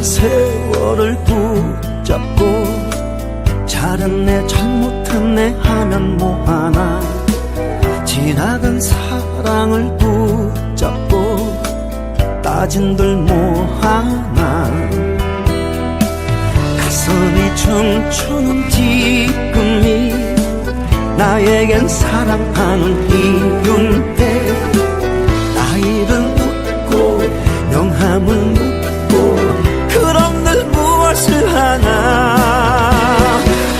지난 세월을 붙잡고 잘했네 잘못했네 하면 뭐하나. 지나간 사랑을 붙잡고 따진들 뭐하나. 가슴이 춤추는 지금이 나에겐 사랑하는 이유인데 나이를 웃고 명함을 무엇을 하나.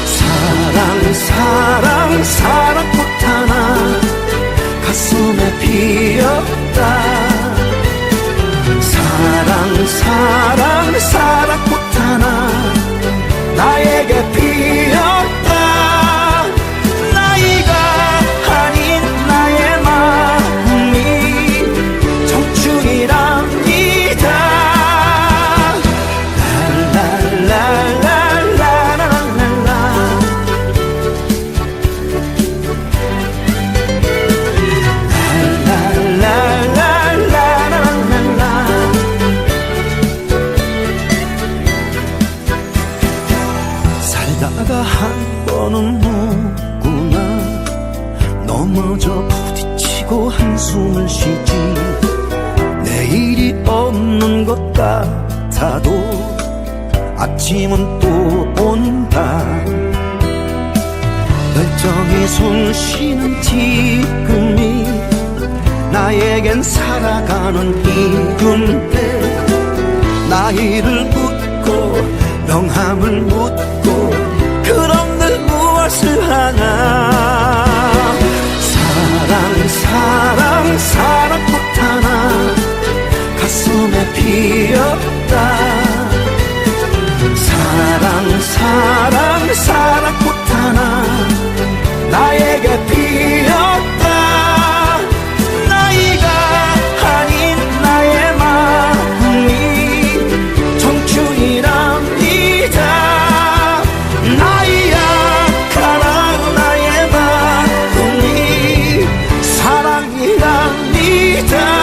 사랑 사랑 사랑꽃 하나 가슴에 피었다. 사랑 사랑 사랑 살다가 한 번은 누구나. 넘어져 부딪히고 한숨을 쉬지. 내일이 없는 것 같아도 아침은 또 온다. 멀쩡히 숨 쉬는 지금이 나에겐 살아가는 이유인데 나이를 묻고 명함을 묻고 사랑 사랑 하나. 가슴에 피 나의 마음이 사랑이랍니다